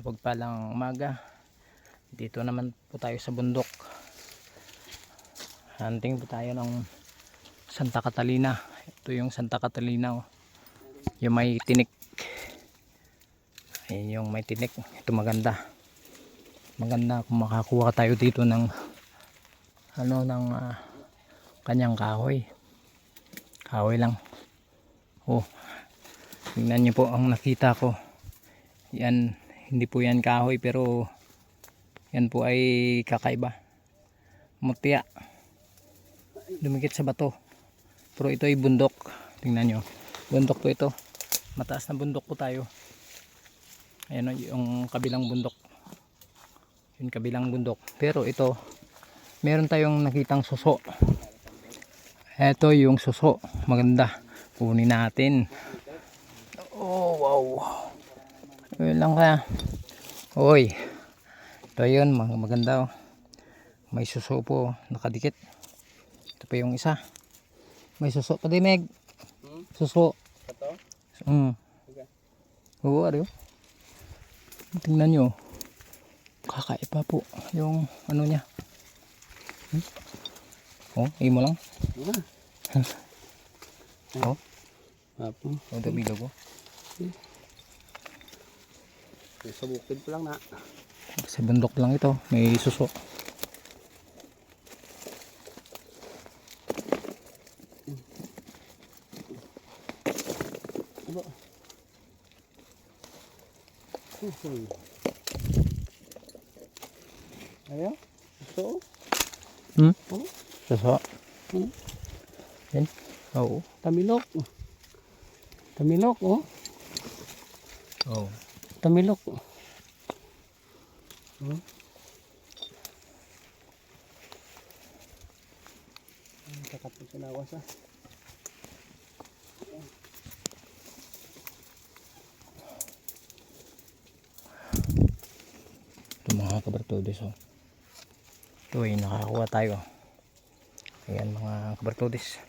Mapagpalang umaga. Dito naman po tayo sa bundok. Hunting po tayo ng Santa Catalina. Ito yung Santa Catalina. Oh. Yung may tinik. Ayun yung may tinik. Ito maganda. Maganda kung makakuha tayo dito ng ano ng ah, kanyang kahoy. Kahoy lang. Oh. Tingnan niyo po ang nakita ko. Yan, hindi po yan kahoy pero yan po ay kakaiba. Mutya. Dumikit sa bato. Pero ito ay bundok. Tingnan nyo. Bundok po ito. Mataas na bundok po tayo. Ayan o, yung kabilang bundok. Yung kabilang bundok. Pero ito, meron tayong nakitang suso. Ito yung suso. Maganda. Kunin natin. Oh, wow. Lang kaya. Oy. Ito yun, mag- maganda oh. May suso po, nakadikit. Ito pa yung isa. May suso pa din, Meg. Suso. Ito? Mm. Okay. Oo, ano yun? Tingnan nyo. Kakaiba po yung ano niya. Hmm? Oh, imo lang. Oh, Apo. yung tubigo ko. Sa bukid pa lang na. Sa bundok lang ito, may suso. Aba. Usoy. Ayan. Ito. Hmm? Oh. Suso. Hmm. Yan. Oo. Tamilok. Tamilok. Oh. Tamilok. Oh. Ang kakapit sa nawas ah. Ito mga kabartudis oh. Ito ay nakakuha tayo. Ayan mga kabartudis.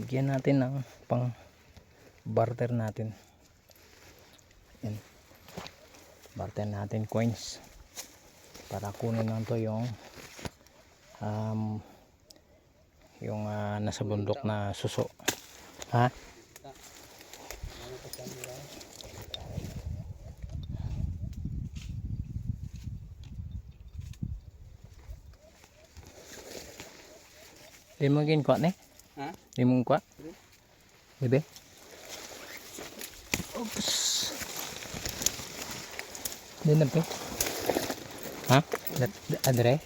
Bigyan natin ng pang barter natin. Ayan. Barter natin coins. Para kunin lang to yung um, yung ah, nasa bundok na suso. Ha? Di mo gin kwa ni? Ha? Di mo kwa? Bebe? Oops. Di na pe? Ha? Adre?